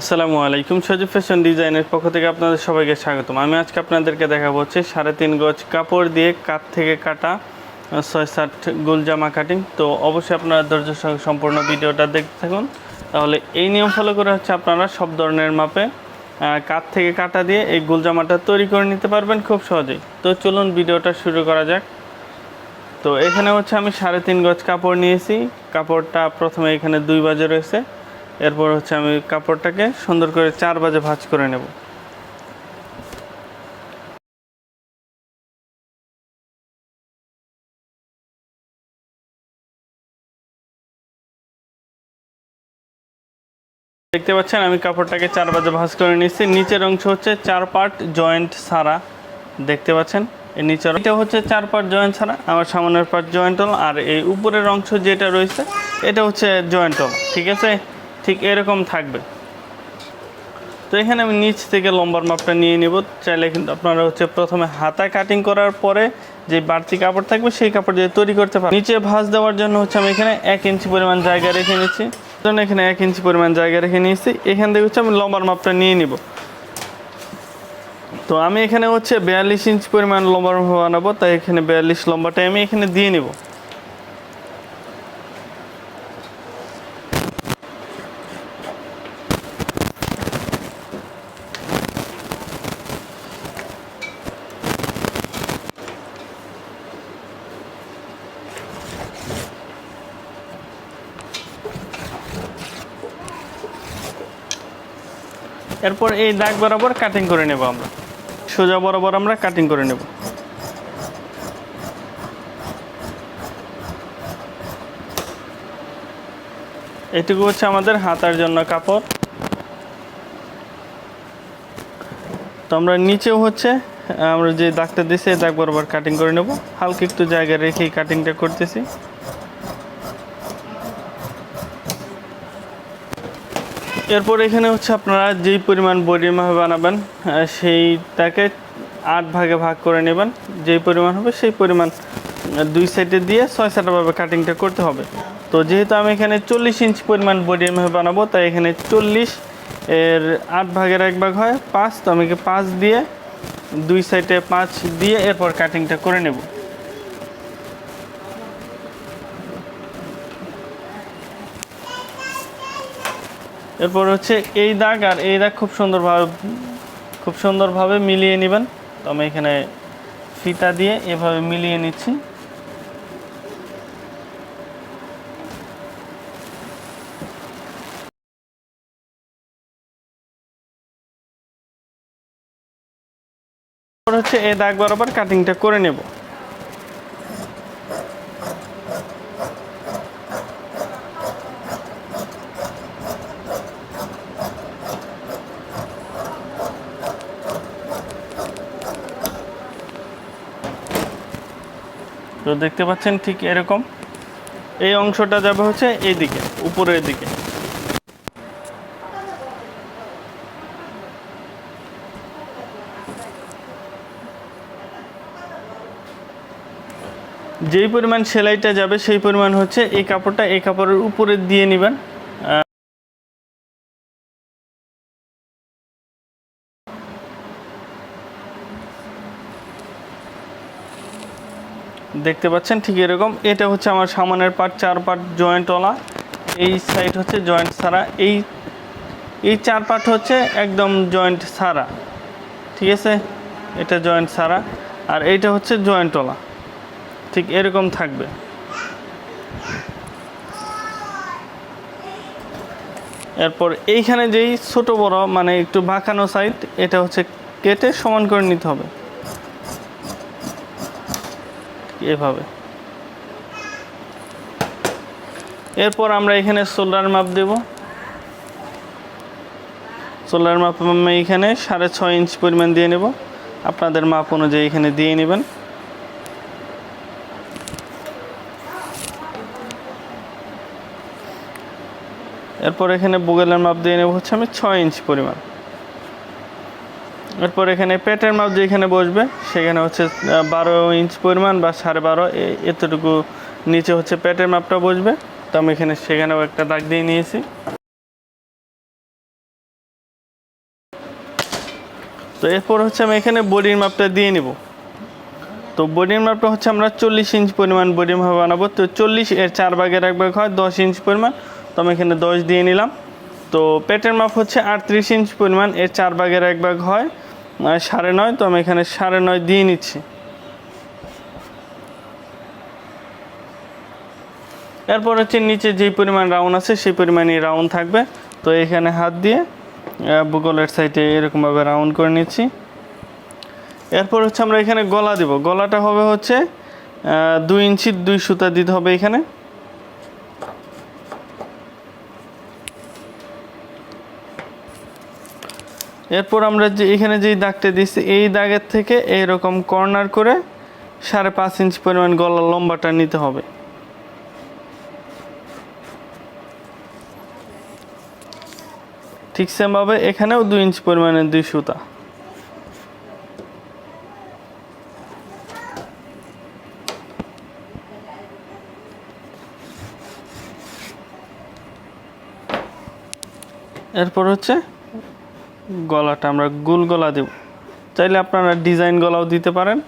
আসসালামু আলাইকুম সজীব ফ্যাশন ডিজাইনের পক্ষ থেকে আপনাদের সবাইকে স্বাগতম। আমি আজকে আপনাদেরকে দেখাবো হচ্ছে সাড়ে তিন গজ কাপড় দিয়ে কাঠ থেকে কাটা ছয় সাত গোল জামা কাটিং তো অবশ্যই আপনারা ধৈর্য সহ সম্পূর্ণ ভিডিওটা দেখতে থাকুন। তাহলে এই নিয়ম ফলো করে হচ্ছে আপনারা সব ধরনের মাপে কাঠ থেকে কাটা দিয়ে এই গোল জামাটা তৈরি করে নিতে পারবেন খুব সহজেই। তো চলুন ভিডিওটা শুরু করা যাক। তো এখানে হচ্ছে আমি সাড়ে তিন গজ কাপড় নিয়েছি। কাপড়টা প্রথমে এখানে দুই বাজে রয়েছে। এরপর হচ্ছে আমি কাপড়টাকে সুন্দর করে চার বাজে ভাঁজ করে নেব। দেখতে পাচ্ছেন, আমি কাপড়টাকে চার বাজে ভাঁজ করে নিচ্ছি। নিচের অংশ হচ্ছে চার পার্ট জয়েন্ট সারা। দেখতে পাচ্ছেন, এই নিচের এটা হচ্ছে চার পার্ট জয়েন্ট ছাড়া আমার সামনের পার্ট জয়েন্ট হল, আর এই উপরের অংশ যেটা রয়েছে, এটা হচ্ছে জয়েন্ট হল, ঠিক আছে? ঠিক এরকম থাকবে। তো এখানে আমি নিচ থেকে লম্বার মাপটা নিয়ে নেব। চাইলে কিন্তু আপনারা হচ্ছে প্রথমে হাতা কাটিং করার পরে যে বাড়তি কাপড় থাকবে সেই কাপড় দিয়ে তৈরি করতে পারেন। নিচে ভাঁজ দেওয়ার জন্য হচ্ছে আমি এখানে এক ইঞ্চি পরিমাণ জায়গা রেখে নিচ্ছি। জন্য এখানে এক ইঞ্চি পরিমাণ জায়গা রেখে নিয়েছি। এখান থেকে হচ্ছে আমি লম্বার মাপটা নিয়ে নিব। তো আমি এখানে হচ্ছে বিয়াল্লিশ ইঞ্চি পরিমাণ লম্বা বানাবো, তাই এখানে বিয়াল্লিশ লম্বাটা আমি এখানে দিয়ে নিব। এরপর এই দাগ বরাবর কাটিং করে নেব আমরা। সোজা বরাবর আমরা কাটিং করে নেব। এটুকু হচ্ছে আমাদের হাতার জন্য কাপড়। তো আমরা নিচেও হচ্ছে, আমরা যে দাগটা দিছি এই দাগ বরাবর কাটিং করে নেব। হালকা একটু জায়গা রেখেই কাটিংটা করতেছি। এরপর এখানে হচ্ছে আপনারা যেই পরিমাণ বডি বানাবেন সেইটাকে আট ভাগে ভাগ করে নেবেন। যেই পরিমাণ হবে সেই পরিমাণ দুই সাইডে দিয়ে ছয় সাতভাবে কাটিংটা করতে হবে। তো যেহেতু আমি এখানে চল্লিশ ইঞ্চ পরিমাণ বডি বানাবো, তাই এখানে চল্লিশ, এর আট ভাগের এক ভাগ হয় পাঁচ, তো আমি পাঁচ দিয়ে, দুই সাইডে পাঁচ দিয়ে এরপর কাটিংটা করে নেব। এরপর হচ্ছে এই দাগ আর এই দাগ খুব সুন্দরভাবে খুব সুন্দরভাবে মিলিয়ে নেবেন। তো আমি এখানে ফিতা দিয়ে এভাবে মিলিয়ে নিচ্ছি। হচ্ছে এই দাগ বরাবর কাটিংটা করে নেব। তো দেখতে পাচ্ছেন ঠিক এরকম। এই অংশটা যাবে হচ্ছে এই দিকে উপরের দিকে যেই পরিমাণ সেলাইটা যাবে, সেই পরিমাণ হচ্ছে এই কাপড়টা এই কাপড়ের উপরে দিয়ে নেবেন। দেখতে পাচ্ছেন, ঠিক এরকম। এটা হচ্ছে আমার সামনের পার্ট চার পার্ট জয়েন্টওয়ালা এই সাইড হচ্ছে জয়েন্ট ছাড়া এই এই চার পার্ট হচ্ছে একদম জয়েন্ট ছাড়া ঠিক আছে? এটা জয়েন্ট ছাড়া আর এইটা হচ্ছে জয়েন্টওয়ালা ঠিক এরকম থাকবে। এরপর এইখানে যেই ছোট বড় মানে একটু বাঁকানো সাইড এটা হচ্ছে কেটে সমান করে নিতে হবে। এভাবে। এরপর আমরা এখানে সোলার মাপ দেব। সোলার মাপ আমি এখানে সাড়ে ছয় ইঞ্চ পরিমাণ দিয়ে নেব। আপনাদের মাপ অনুযায়ী এখানে দিয়ে নেবেন। এরপর এখানে বুগেলের মাপ দিয়ে নেব হচ্ছে আমি ছয় ইঞ্চ পরিমাণ। এরপর এখানে পেটের মাপ যেখানে বসবে, সেখানে হচ্ছে বারো ইঞ্চ পরিমাণ বা সাড়ে বারো এতটুকু নিচে হচ্ছে পেটের মাপটা বসবে। তো আমি এখানে সেখানেও একটা দাগ দিয়ে নিয়েছি। তো এরপর হচ্ছে আমি এখানে বডির মাপটা দিয়ে নিব। তো বডির মাপটা হচ্ছে আমরা চল্লিশ ইঞ্চ পরিমাণ বডি মাপ বানাবো। তো চল্লিশ এর চার ভাগের এক ভাগ হয় দশ ইঞ্চ পরিমাণ। তো আমি এখানে দশ দিয়ে নিলাম। তো পেটের মাপ হচ্ছে আটত্রিশ ইঞ্চ পরিমাণ, এর চার ভাগের এক ভাগ হয় আহ, সাড়ে নয় তো আমি এখানে সাড়ে নয় দিয়ে নিচ্ছি। এরপর হচ্ছে নিচে যেই পরিমাণ রাউন্ড আছে সেই পরিমাণই রাউন্ড থাকবে। তো এখানে হাত দিয়ে বুকলের সাইডে এরকমভাবে রাউন্ড করে নিচ্ছি। এরপর হচ্ছে আমরা এখানে গলা দিব। গলাটা হবে হচ্ছে দুই ইঞ্চি দুই সুতা দিতে হবে এখানে। এরপর আমরা যে এখানে যেই দাগটা দিচ্ছি এই দাগের থেকে এইরকম কর্নার করে সাড়ে পাঁচ ইঞ্চ পরিমাণ গলার লম্বাটা নিতে হবে। ঠিক সেমভাবে এখানেও দুই ইঞ্চ পরিমাণের দুই সুতা। এরপর হচ্ছে গলাটা আমরা গোল গলা দেব। চাইলে আপনারা ডিজাইন গলাও দিতে পারেন।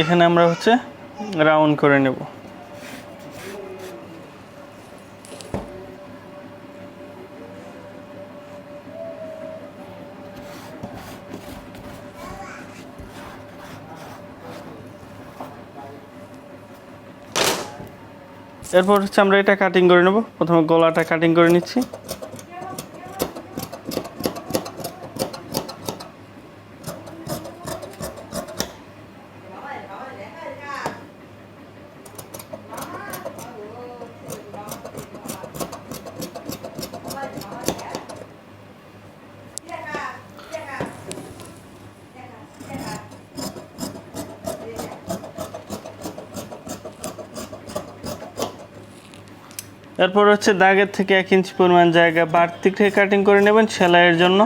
এখানে আমরা হচ্ছে রাউন্ড করে নেব। এরপর হচ্ছে আমরা এটা কাটিং করে নেব। প্রথমে গলাটা কাটিং করে নিচ্ছি। এরপর হচ্ছে দাগের থেকে এক ইঞ্চি পরিমাণ জায়গা বাড়তি থেকে কাটিং করে নেবেন সেলাইয়ের জন্য।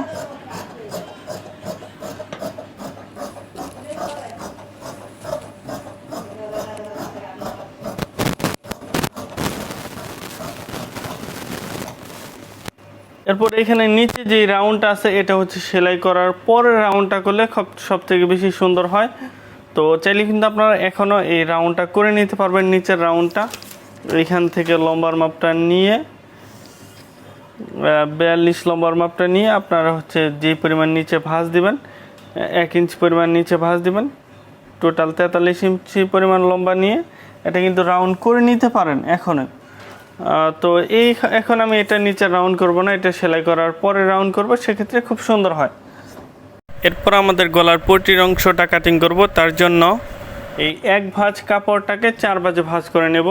এরপর এখানে নিচে যে রাউন্ডটা আছে, এটা হচ্ছে সেলাই করার পরে রাউন্ডটা করলে সব থেকে বেশি সুন্দর হয়। তো চাইলে কিন্তু আপনারা এখনও এই রাউন্ডটা করে নিতে পারবেন, নিচের রাউন্ডটা এখান থেকে লম্বার মাপটা নিয়ে বিয়াল্লিশ লম্বার মাপটা নিয়ে আপনারা হচ্ছে যে পরিমাণ নিচে ভাঁজ দিবেন এক ইঞ্চি পরিমাণ নিচে ভাঁজ দিবেন, টোটাল তেতাল্লিশ ইঞ্চি পরিমাণ লম্বা নিয়ে এটা কিন্তু রাউন্ড করে নিতে পারেন এখনও তো এই এখন আমি এটা নিচে রাউন্ড করব না, এটা সেলাই করার পরে রাউন্ড করব, সেক্ষেত্রে খুব সুন্দর হয়। এরপর আমাদের গলার পটির অংশটা কাটিং করব, তার জন্য এই এক ভাঁজ কাপড়টাকে চার ভাঁজে ভাঁজ করে নেব।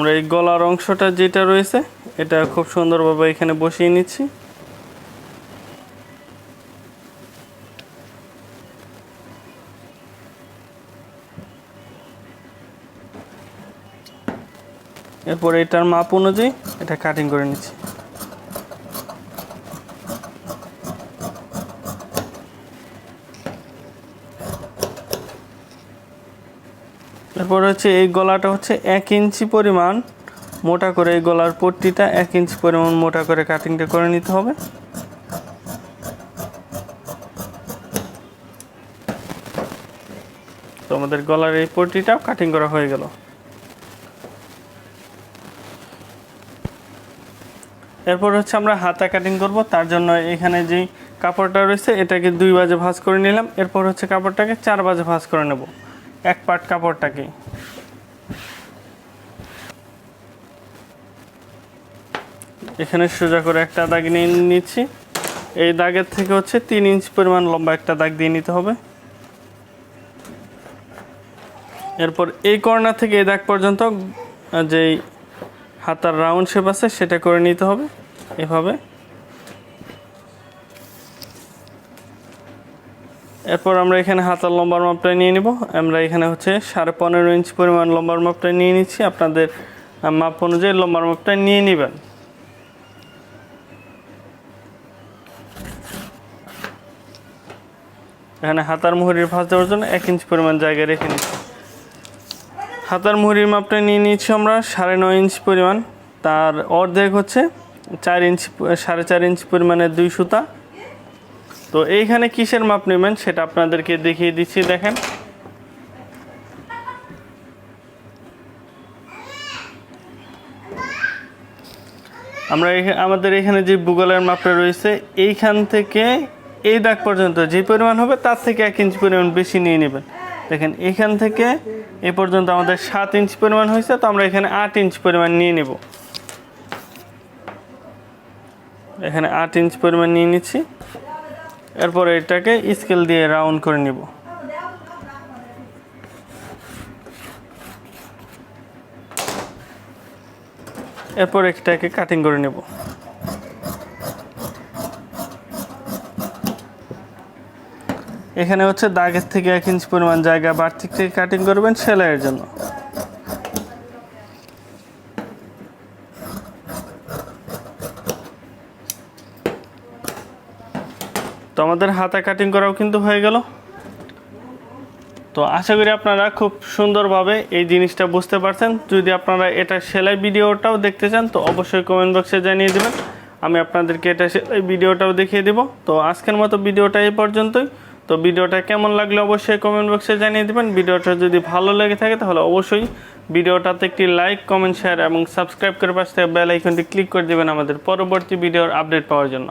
আমরা এই গলার অংশটা যেটা রয়েছে, এটা খুব সুন্দরভাবে এখানে বসিয়ে নিচ্ছি। এরপর এটার মাপ অনুযায়ী এটা কাটিং করে নিচ্ছি। এরপর হচ্ছে এই গলাটা হচ্ছে এক ইঞ্চি পরিমাণ। মোটা করে এই গলার পট্টিটা এক ইঞ্চি পরিমাণ মোটা করে কাটিংটা করে নিতে হবে। তো আমাদের গলার এই পট্টিটাও কাটিং করা হয়ে গেল। এরপর হচ্ছে আমরা হাতা কাটিং করব, তার জন্য এখানে যেই কাপড়টা রয়েছে, এটাকে দুই বাজে ভাঁজ করে নিলাম। এরপর হচ্ছে কাপড়টাকে চার বাজে ভাঁজ করে নেব। এক পাট কাপড়টাকে। এখানে সোজা করে একটা দাগ নিয়ে নিচ্ছি। এই দাগের থেকে হচ্ছে তিন ইঞ্চ পরিমাণ লম্বা একটা দাগ দিয়ে নিতে হবে। এরপর এই কর্নার থেকে এই দাগ পর্যন্ত, যেই হাতার রাউন্ড শেপ আছে সেটা করে নিতে হবে। এভাবে। এরপর আমরা এখানে হাতার লম্বার মাপটা নিয়ে নিব। আমরা এখানে হচ্ছে সাড়ে পনেরো ইঞ্চ পরিমাণ লম্বার মাপটা নিয়ে নিচ্ছি। আপনাদের মাপ অনুযায়ী লম্বার মাপটা নিয়ে নেবেন। এখানে হাতার মুহুরির ভাঁজ দেওয়ার জন্য এক ইঞ্চি পরিমাণ জায়গা রেখে নিচ্ছি। হাতার মুহুরির মাপটা নিয়ে নিচ্ছি আমরা সাড়ে নয় ইঞ্চি পরিমাণ। তার অর্ধেক হচ্ছে চার ইঞ্চি, সাড়ে চার ইঞ্চি পরিমাণের দুই সুতা। তো এইখানে কিসের মাপ নেবেন সেটা আপনাদেরকে দেখিয়ে দিচ্ছি, দেখেন। আমরা আমাদের এখানে যে ভূগোলের মাপটা রয়েছে, এইখান থেকে এই দাগ পর্যন্ত যে পরিমাণ হবে, তার থেকে এক ইঞ্চি পরিমাণ বেশি নিয়ে নেবেন। দেখেন, এখান থেকে এ পর্যন্ত আমাদের সাত ইঞ্চ পরিমাণ হয়েছে, তো আমরা এখানে আট ইঞ্চ পরিমাণ নিয়ে নেব। এখানে আট ইঞ্চ পরিমাণ নিয়ে নিচ্ছি। এরপর এটাকে স্কেল দিয়ে রাউন্ড করে নিব। এরপর এটাকে কাটিং করে নেব। এখানে হচ্ছে দাগের থেকে এক ইঞ্চ পরিমাণ জায়গা বাড়তি থেকে কাটিং করবেন সেলাইয়ের জন্য। তো আমাদের হাতা কাটিং করাও কিন্তু হয়ে গেল। তো আশা করি আপনারা খুব সুন্দরভাবে এই জিনিসটা বুঝতে পারছেন। যদি আপনারা এটা সেলাই ভিডিওটাও দেখতে চান, তো অবশ্যই কমেন্ট বক্সে জানিয়ে দেবেন। আমি আপনাদেরকে এটা সেলাই ভিডিওটাও দেখিয়ে দেব। তো আজকের মতো ভিডিওটা এই পর্যন্তই। তো ভিডিওটা কেমন লাগল অবশ্যই কমেন্ট বক্সে জানিয়ে দেবেন। ভিডিওটা যদি ভালো লেগে থাকে, তাহলে অবশ্যই ভিডিওটাতে একটি লাইক কমেন্ট শেয়ার এবং সাবস্ক্রাইব করে পাশে বেল আইকনটি ক্লিক করে দেবেন আমাদের পরবর্তী ভিডিওর আপডেট পাওয়ার জন্য।